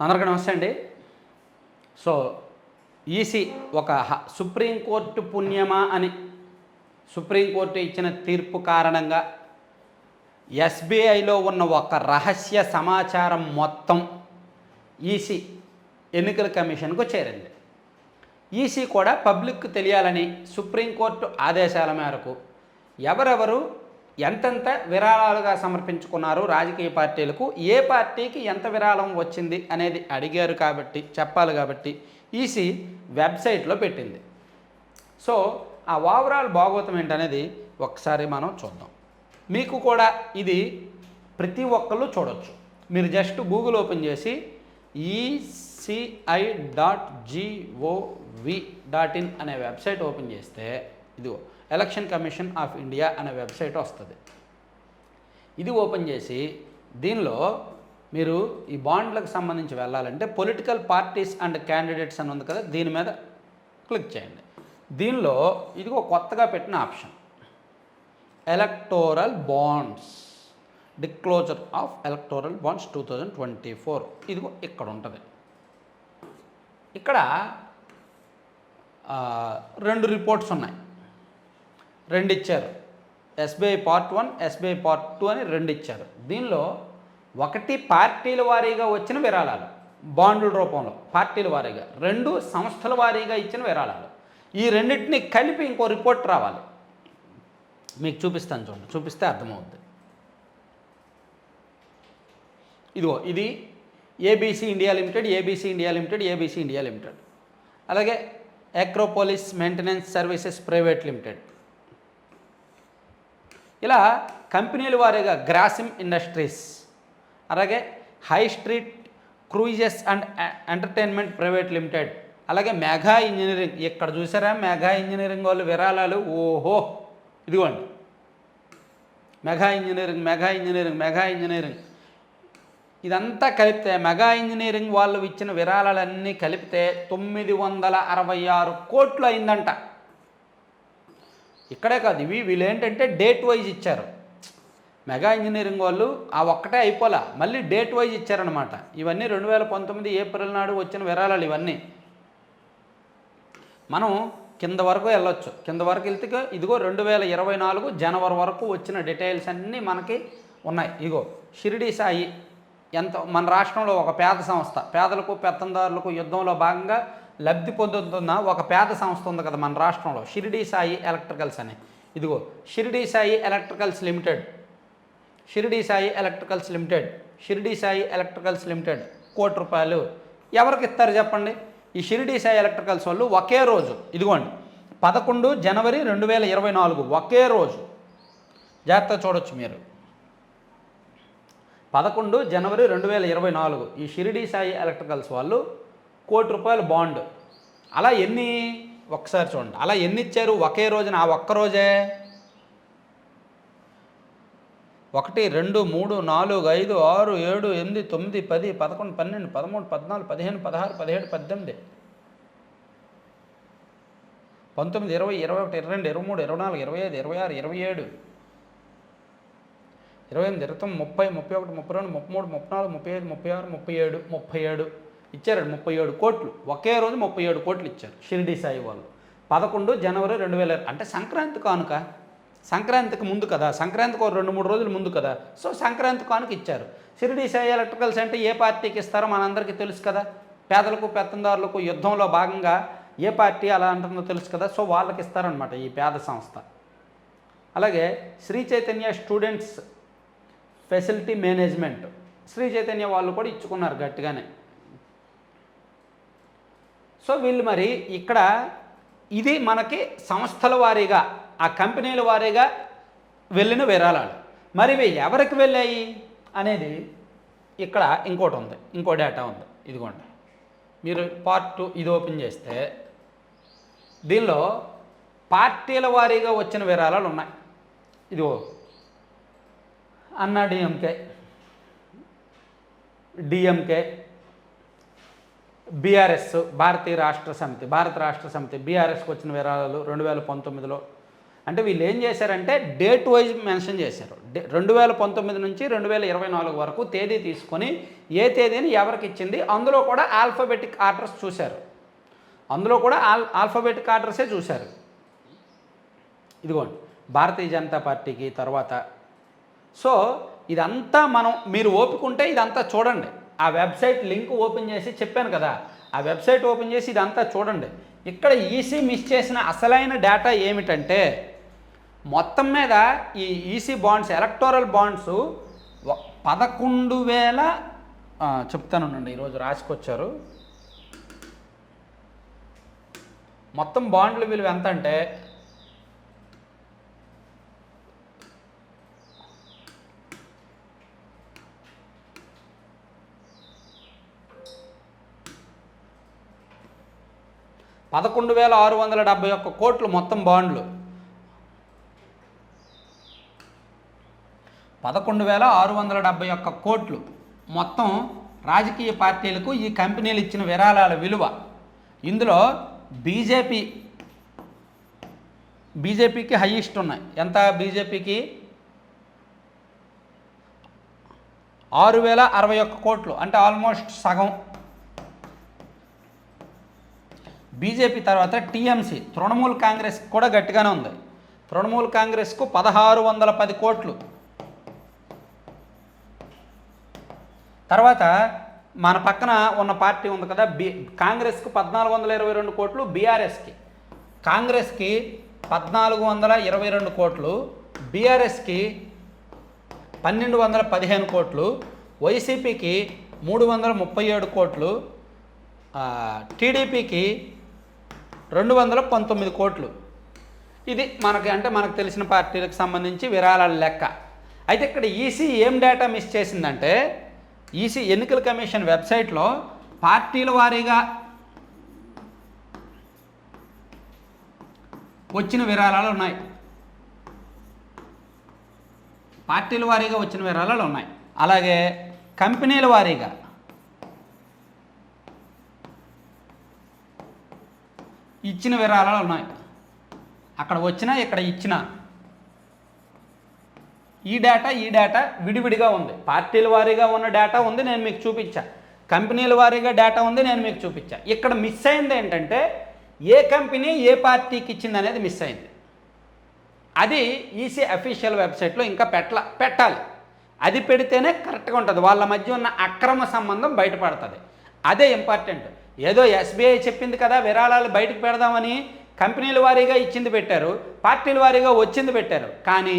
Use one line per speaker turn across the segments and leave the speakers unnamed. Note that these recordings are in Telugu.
అందరికీ నమస్తే అండి. సో ఈసీ ఒక హ- సుప్రీంకోర్టు పుణ్యమా అని సుప్రీంకోర్టు ఇచ్చిన తీర్పు కారణంగా ఎస్బీఐలో ఉన్న ఒక రహస్య సమాచారం మొత్తం ఈసీ ఎన్నికల కమిషన్కు చేరింది. ఈసీ కూడా పబ్లిక్ తెలియాలని సుప్రీంకోర్టు ఆదేశాల మేరకు ఎవరెవరు ఎంతెంత విరాళాలుగా సమర్పించుకున్నారు రాజకీయ పార్టీలకు ఏ పార్టీకి ఎంత విరాళం వచ్చింది అనేది అడిగారు కాబట్టి చెప్పాలి కాబట్టి ఈసీ వెబ్సైట్లో పెట్టింది. సో ఆ ఓవరాల్ భాగవతం ఏంటనేది ఒకసారి మనం చూద్దాం. మీకు కూడా ఇది ప్రతి ఒక్కళ్ళు చూడొచ్చు. మీరు జస్ట్ గూగుల్ ఓపెన్ చేసి ECI dot G O V dot in అనే వెబ్సైట్ ఓపెన్ చేస్తే ఇదిగో ఎలక్షన్ కమిషన్ ఆఫ్ ఇండియా అనే వెబ్సైట్ వస్తుంది. ఇది ఓపెన్ చేసి దీనిలో మీరు ఈ బాండ్లకు సంబంధించి వెళ్ళాలంటే పొలిటికల్ పార్టీస్ అండ్ క్యాండిడేట్స్ అని ఉంది కదా దీని మీద క్లిక్ చేయండి. దీనిలో ఇదిగో కొత్తగా పెట్టిన option. Electoral bonds. Disclosure of electoral bonds two thousand twenty four. ఇదిగో ఇక్కడ ఉంటుంది. ఇక్కడ రెండు రిపోర్ట్స్ ఉన్నాయి. రెండు ఇచ్చారు SBI part one SBI part two అని రెండు ఇచ్చారు దీనిలో ఒకటి పార్టీల వారీగా వచ్చిన విరాళాలు బాండ్ల రూపంలో పార్టీల వారీగా. రెండు సంస్థల వారీగా ఇచ్చిన విరాళాలు. ఈ రెండింటిని కలిపి ఇంకో రిపోర్ట్ రావాలి. మీకు చూపిస్తాను చూడండి. చూపిస్తే అర్థమవుద్ది. ఇదిగో ఇది ABC India limited ABC India limited ABC India limited. అలాగే Acropolis maintenance services private limited. ఇలా కంపెనీల వారీగా గ్రాసిమ్ ఇండస్ట్రీస్ అలాగే High Street Cruises and Entertainment Private Limited అలాగే మెగా ఇంజనీరింగ్. ఇక్కడ చూసారా? మెగా ఇంజనీరింగ్ వాళ్ళు విరాళాలు ఓహో! ఇదిగోండి. Megha Engineering Megha Engineering Megha Engineering. ఇదంతా కలిపితే మెగా ఇంజనీరింగ్ వాళ్ళు ఇచ్చిన విరాళాలన్నీ కలిపితే తొమ్మిది వందల అరవై ఆరు కోట్లు అయిందంట. ఇక్కడే కాదు ఇవి వీళ్ళు ఏంటంటే డేట్ వైజ్ ఇచ్చారు. మెగా ఇంజనీరింగ్ వాళ్ళు ఆ ఒక్కటే అయిపోలా మళ్ళీ డేట్ వైజ్ ఇచ్చారనమాట ఇవన్నీ రెండు వేల పంతొమ్మిది ఏప్రిల్ నాడు వచ్చిన విరాళాలు ఇవన్నీ. మనం కింద వరకు వెళ్ళొచ్చు. కింద వరకు వెళ్తే ఇదిగో రెండు వేల ఇరవై నాలుగు జనవరి వరకు వచ్చిన డీటెయిల్స్ అన్నీ మనకి ఉన్నాయి. ఇగో షిరిడి సాయి ఎంత మన రాష్ట్రంలో ఒక పేద సంస్థ. పేదలకు పెత్తందారులకు యుద్ధంలో భాగంగా లబ్ధి పొందుతున్న ఒక పేద సంస్థ ఉంది కదా మన రాష్ట్రంలో షిరిడి సాయి ఎలక్ట్రికల్స్ అని. ఇదిగో Shirdi Sai Electricals Limited. Shirdi Sai Electricals Limited. Shirdi Sai Electricals Limited. కోటి రూపాయలు. ఎవరికి ఇస్తారు చెప్పండి? ఈ షిరిడి సాయి ఎలక్ట్రికల్స్ వాళ్ళు ఒకే రోజు. ఇదిగోండి పదకొండు జనవరి రెండు వేల ఇరవై నాలుగు ఒకే రోజు. జాగ్రత్త చూడొచ్చు మీరు. పదకొండు జనవరి రెండు వేల ఇరవై నాలుగు ఈ షిరిడి సాయి ఎలక్ట్రికల్స్ వాళ్ళు కోటి రూపాయల బాండ్. అలా ఎన్ని? ఒకసారి చూడండి. అలా ఎన్ని ఇచ్చారు? ఒకే రోజున? ఆ ఒక్క రోజే? ఒకటి రెండు మూడు నాలుగు ఐదు ఆరు ఏడు ఎనిమిది తొమ్మిది పది పదకొండు పన్నెండు పదమూడు పద్నాలుగు పదిహేను పదహారు పదిహేడు పద్దెనిమిది. పంతొమ్మిది ఇరవై ఇరవై ఒకటి ఇరవై రెండు ఇరవై మూడు ఇరవై నాలుగు ఇరవై ఐదు ఇరవై ఆరు ఇరవై ఏడు. ఇరవై ఎనిమిది ఇరవై తొమ్మిది ముప్పై ముప్పై ఒకటి ముప్పై రెండు ముప్పై మూడు ముప్పై నాలుగు ముప్పై ఐదు ముప్పై ఆరు ముప్పై ఏడు ముప్పై ఏడు. ఇచ్చారండి ముప్పై ఏడు కోట్లు. ఒకే రోజు ముప్పై ఏడు కోట్లు ఇచ్చారు షిరిడి సాయి వాళ్ళు. పదకొండు జనవరి రెండు వేల అంటే సంక్రాంతి కానుక. సంక్రాంతికి ముందు కదా. సంక్రాంతికి ఒక రెండు మూడు రోజుల ముందు కదా. సో సంక్రాంతి కానుక ఇచ్చారు. షిరిడి సాయి ఎలక్ట్రికల్స్ అంటే ఏ పార్టీకి ఇస్తారో మనందరికీ తెలుసు కదా. పేదలకు పెత్తందారులకు యుద్ధంలో భాగంగా ఏ పార్టీ అలా అంటుందో తెలుసు కదా. సో వాళ్ళకి ఇస్తారనమాట ఈ పేద సంస్థ. అలాగే Sri Chaitanya students facility management. Sri Chaitanya వాళ్ళు కూడా ఇచ్చుకున్నారు గట్టిగానే. సో వీళ్ళు మరి ఇక్కడ ఇది మనకి సంస్థల వారీగా ఆ కంపెనీల వారీగా వెళ్ళిన విరాళాలు. మరి ఇవి ఎవరికి వెళ్ళాయి అనేది ఇక్కడ ఇంకోటి ఉంది ఇంకో డేటా ఉంది. ఇదిగోండి. మీరు పార్ట్ టూ ఇది ఓపెన్ చేస్తే దీనిలో పార్టీల వారీగా వచ్చిన విరాళాలు ఉన్నాయి. ఇదిగో అన్నా డిఎంకే డిఎంకే బీఆర్ఎస్ భారతీయ రాష్ట్ర సమితి భారత రాష్ట్ర సమితి బీఆర్ఎస్కి వచ్చిన విరాళాలు రెండు వేల పంతొమ్మిదిలో. అంటే వీళ్ళు ఏం చేశారంటే డేట్ వైజ్ మెన్షన్ చేశారు. డే రెండు వేల పంతొమ్మిది నుంచి రెండు వేల ఇరవై నాలుగు వరకు తేదీ తీసుకొని ఏ తేదీని ఎవరికి ఇచ్చింది అందులో కూడా ఆల్ఫాబెటిక్ ఆర్డర్స్ చూశారు. అందులో కూడా ఆల్ ఆల్ఫాబెటిక్ ఆర్డర్సే చూశారు. ఇదిగోండి భారతీయ జనతా పార్టీకి తర్వాత. సో ఇదంతా మనం మీరు ఓపుకుంటే ఇదంతా చూడండి. ఆ వెబ్సైట్ లింక్ ఓపెన్ చేసి చెప్పాను కదా ఆ వెబ్సైట్ ఓపెన్ చేసి ఇదంతా చూడండి. ఇక్కడ ఈసీ మిస్ చేసిన అసలైన డేటా ఏమిటంటే మొత్తం మీద ఈ ఈసీ బాండ్స్ ఎలక్టోరల్ బాండ్స్ పదకొండు వేల ఆ, చెప్తానుండండి ఈరోజు రాసుకొచ్చారు. మొత్తం బాండ్ల విలువ ఎంత అంటే పదకొండు వేల ఆరు వందల డెబ్బై ఒక్క కోట్లు మొత్తం బాండ్లు. పదకొండు వేల ఆరు వందల డెబ్బై ఒక్క కోట్లు మొత్తం రాజకీయ పార్టీలకు ఈ కంపెనీలు ఇచ్చిన విరాళాల విలువ. ఇందులో బీజేపీ బీజేపీకి హైయెస్ట్ ఉన్నాయి. ఎంత బీజేపీకి? ఆరు వేల అరవై ఒక్క కోట్లు. అంటే ఆల్మోస్ట్ సగం. బీజేపీ తర్వాత టీఎంసీ తృణమూల్ కాంగ్రెస్ కూడా గట్టిగానే ఉంది. తృణమూల్ కాంగ్రెస్కు పదహారు వందల పది కోట్లు. తర్వాత మన పక్కన ఉన్న పార్టీ ఉంది కదా బి కాంగ్రెస్కు పద్నాలుగు వందల ఇరవై రెండు కోట్లు బీఆర్ఎస్కి. కాంగ్రెస్కి పద్నాలుగు వందల ఇరవై రెండు కోట్లు బీఆర్ఎస్కి పన్నెండు వందల పదిహేను కోట్లు వైసీపీకి మూడు వందల ముప్పై ఏడు కోట్లు టీడీపీకి రెండు వందల పంతొమ్మిది కోట్లు. ఇది మనకి అంటే మనకు తెలిసిన పార్టీలకు సంబంధించి విరాళాల లెక్క. అయితే ఇక్కడ ఈసీ ఏం డేటా మిస్ చేసిందంటే ఈసీ ఎన్నికల కమిషన్ వెబ్సైట్లో పార్టీల వారీగా వచ్చిన విరాళాలు ఉన్నాయి. పార్టీల వారీగా వచ్చిన విరాళాలు ఉన్నాయి. అలాగే కంపెనీల వారీగా ఇచ్చిన విరాళాలు ఉన్నాయి. అక్కడ వచ్చిన ఇక్కడ ఇచ్చిన. ఈ డేటా ఈ డేటా విడివిడిగా ఉంది. పార్టీల వారీగా ఉన్న డేటా ఉంది నేను మీకు చూపించా. కంపెనీల వారీగా డేటా ఉంది నేను మీకు చూపించా. ఇక్కడ మిస్ అయింది ఏంటంటే ఏ కంపెనీ ఏ పార్టీకి ఇచ్చింది అనేది మిస్ అయింది. అది ఈసీ అఫీషియల్ వెబ్సైట్లో ఇంకా పెట్టల పెట్టాలి. అది పెడితేనే కరెక్ట్గా ఉంటుంది. వాళ్ళ మధ్య ఉన్న అక్రమ సంబంధం బయటపడుతుంది. అదే ఇంపార్టెంట్ ఏదో ఎస్బీఐ చెప్పింది కదా విరాళాలు బయటకు పెడదామని కంపెనీల వారీగా ఇచ్చింది పెట్టారు పార్టీల వారీగా వచ్చింది పెట్టారు. కానీ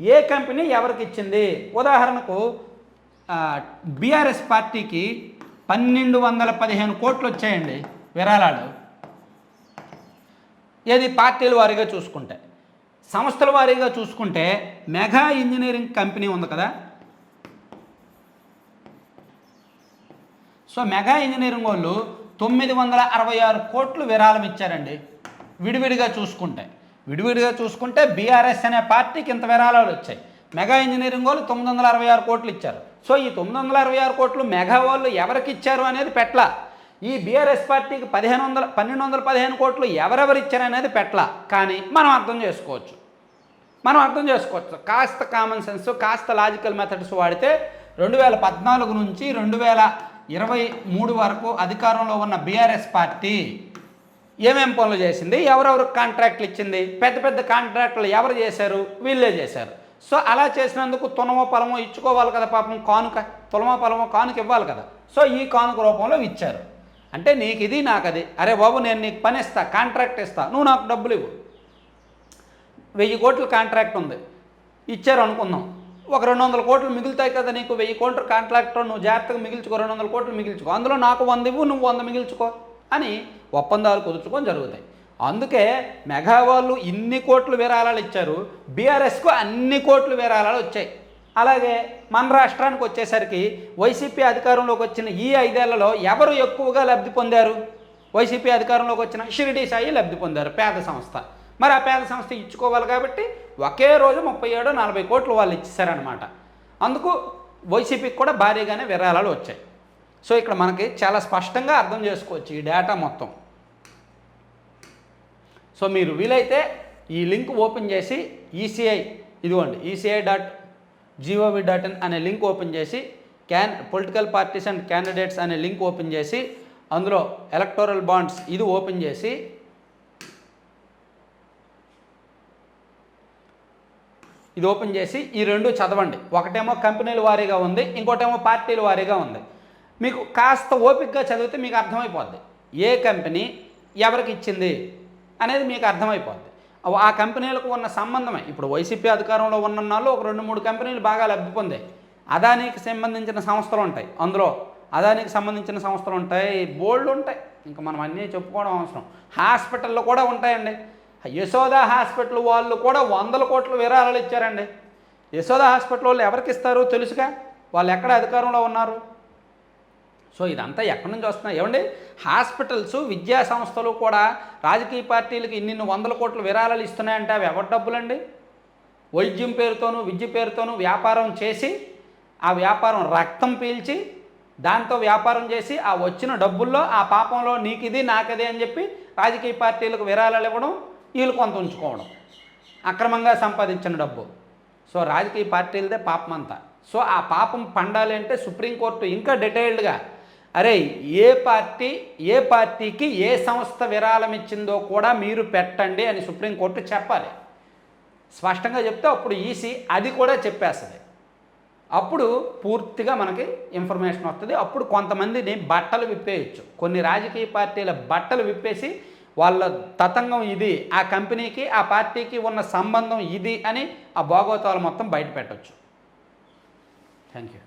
ఏ కంపెనీ ఎవరికి ఇచ్చింది? ఉదాహరణకు బీఆర్ఎస్ పార్టీకి పన్నెండు వందల పదిహేను కోట్లు వచ్చాయండి విరాళాలు. ఏది పార్టీల వారీగా చూసుకుంటే. సంస్థల వారీగా చూసుకుంటే మెగా ఇంజనీరింగ్ కంపెనీ ఉంది కదా. సో మెగా ఇంజనీరింగ్ వాళ్ళు తొమ్మిది వందల అరవై ఆరు కోట్లు విరాళం ఇచ్చారండి. విడివిడిగా చూసుకుంటే. విడివిడిగా చూసుకుంటే బీఆర్ఎస్ అనే పార్టీకి ఇంత విరాళాలు వచ్చాయి. మెగా ఇంజనీరింగ్ వాళ్ళు తొమ్మిది వందల అరవై ఆరు కోట్లు ఇచ్చారు. సో ఈ తొమ్మిది వందల అరవై ఆరు కోట్లు మెగా వాళ్ళు ఎవరికి ఇచ్చారు అనేది పెట్ల ఈ బీఆర్ఎస్ పార్టీకి పదిహేను వందల పన్నెండు వందల పదిహేను కోట్లు ఎవరెవరు ఇచ్చారనేది పెట్ల కానీ మనం అర్థం చేసుకోవచ్చు. మనం అర్థం చేసుకోవచ్చు. కాస్త కామన్ సెన్స్ కాస్త లాజికల్ మెథడ్స్ వాడితే రెండు వేల పద్నాలుగు నుంచి రెండు వేల ఇరవై మూడు వరకు అధికారంలో ఉన్న బీఆర్ఎస్ పార్టీ ఏమేం పనులు చేసింది? ఎవరెవరికి కాంట్రాక్ట్లు ఇచ్చింది? పెద్ద పెద్ద కాంట్రాక్టులు ఎవరు చేశారు? వీళ్ళే చేశారు. సో అలా చేసినందుకు తులమో పొలమో ఇచ్చుకోవాలి కదా పాపం కానుక తులమో పొలమో కానుక ఇవ్వాలి కదా. సో ఈ కానుక రూపంలో ఇచ్చారు. అంటే నీకు ఇది నాకు అది. అరే బాబు నేను నీకు పని ఇస్తా కాంట్రాక్ట్ ఇస్తా. నువ్వు నాకు డబ్బులు ఇవ్వు. వెయ్యి కోట్ల కాంట్రాక్ట్ ఉంది. ఇచ్చారు అనుకుందాం. ఒక రెండు వందల కోట్లు మిగులుతాయి కదా నీకు వెయ్యి కోట్ల కాంట్రాక్టర్ నువ్వు జాగ్రత్తగా మిగిల్చుకో రెండు వందల కోట్లు మిగిల్చుకో. అందులో నాకు వంద ఇవ్వు నువ్వు వంద మిగిల్చుకో అని ఒప్పందాలు కుదుర్చుకొని జరుగుతాయి. అందుకే మెగా వాళ్ళు ఇన్ని కోట్లు విరాళాలు ఇచ్చారు బీఆర్ఎస్కు అన్ని కోట్లు విరాళాలు వచ్చాయి. అలాగే మన రాష్ట్రానికి వచ్చేసరికి వైసీపీ అధికారంలోకి వచ్చిన ఈ ఐదేళ్ళలో ఎవరు ఎక్కువగా లబ్ధి పొందారు? వైసీపీ అధికారంలోకి వచ్చిన షిరిడి సాయి లబ్ధి పొందారు పేద సంస్థ. మరి ఆ పేద సంస్థ ఇచ్చుకోవాలి కాబట్టి ఒకే రోజు ముప్పై ఏడు నలభై కోట్లు వాళ్ళు ఇచ్చేసారనమాట అందుకు వైసీపీకి కూడా భారీగానే విరాళాలు వచ్చాయి. సో ఇక్కడ మనకి చాలా స్పష్టంగా అర్థం చేసుకోవచ్చు ఈ డేటా మొత్తం. సో మీరు వీలైతే ఈ లింక్ ఓపెన్ చేసి ఈసీఐ ఇదిగోండి ECI dot G O V dot in అనే లింక్ ఓపెన్ చేసి can political parties and candidates అనే లింక్ ఓపెన్ చేసి అందులో ఎలక్టోరల్ బాండ్స్ ఇది ఓపెన్ చేసి ఇది ఓపెన్ చేసి ఈ రెండు చదవండి. ఒకటేమో కంపెనీల వారీగా ఉంది ఇంకోటేమో పార్టీల వారీగా ఉంది. మీకు కాస్త ఓపికగా చదివితే మీకు అర్థమైపోద్ది. ఏ కంపెనీ ఎవరికి ఇచ్చింది అనేది మీకు అర్థమైపోద్ది. ఆ కంపెనీలకు ఉన్న సంబంధమే. ఇప్పుడు వైసీపీ అధికారంలో ఉన్న నాళ్ళు ఒక రెండు మూడు కంపెనీలు బాగా లబ్ధి పొందాయి. అదానికి సంబంధించిన సంస్థలు ఉంటాయి అందులో. అదానికి సంబంధించిన సంస్థలు ఉంటాయి బోర్డులు ఉంటాయి. ఇంకా మనం అన్నీ చెప్పుకోవడం అవసరం. హాస్పిటల్లో కూడా ఉంటాయండి. యశోద హాస్పిటల్ వాళ్ళు కూడా వందల కోట్ల విరాళాలు ఇచ్చారండి. యశోద హాస్పిటల్ వాళ్ళు ఎవరికి ఇస్తారు తెలుసుగా? వాళ్ళు ఎక్కడ అధికారంలో ఉన్నారు? సో ఇదంతా ఎక్కడి నుంచి వస్తున్నాయి? ఏమండి? హాస్పిటల్స్ విద్యా సంస్థలు కూడా రాజకీయ పార్టీలకు ఇన్ని వందల కోట్ల విరాళాలు ఇస్తున్నాయంటే అవి ఎవరి డబ్బులండి? వైద్యం పేరుతోనూ విద్య పేరుతోనూ వ్యాపారం చేసి ఆ వ్యాపారం రక్తం పీల్చి దాంతో వ్యాపారం చేసి ఆ వచ్చిన డబ్బుల్లో ఆ పాపంలో నీకిది నాకది అని చెప్పి రాజకీయ పార్టీలకు విరాళాలు ఇవ్వడం వీళ్ళు కొంత ఉంచుకోవడం అక్రమంగా సంపాదించిన డబ్బు. సో రాజకీయ పార్టీలదే పాపం అంతా సో ఆ పాపం పండాలి అంటే సుప్రీంకోర్టు ఇంకా డీటెయిల్డ్గా అరే ఏ పార్టీ ఏ పార్టీకి ఏ సంస్థ విరాళం ఇచ్చిందో కూడా మీరు పెట్టండి అని సుప్రీంకోర్టు చెప్పాలి. స్పష్టంగా చెప్తే అప్పుడు ఈసీ అది కూడా చెప్పేస్తుంది. అప్పుడు పూర్తిగా మనకి ఇన్ఫర్మేషన్ వస్తుంది. అప్పుడు కొంతమందిని బట్టలు విప్పేయచ్చు. కొన్ని రాజకీయ పార్టీల బట్టలు విప్పేసి వాళ్ళ తతంగం ఇది ఆ కంపెనీకి ఆ పార్టీకి ఉన్న సంబంధం ఇది అని ఆ భాగవతాలు మొత్తం బయట పెట్టచ్చు థ్యాంక్ యూ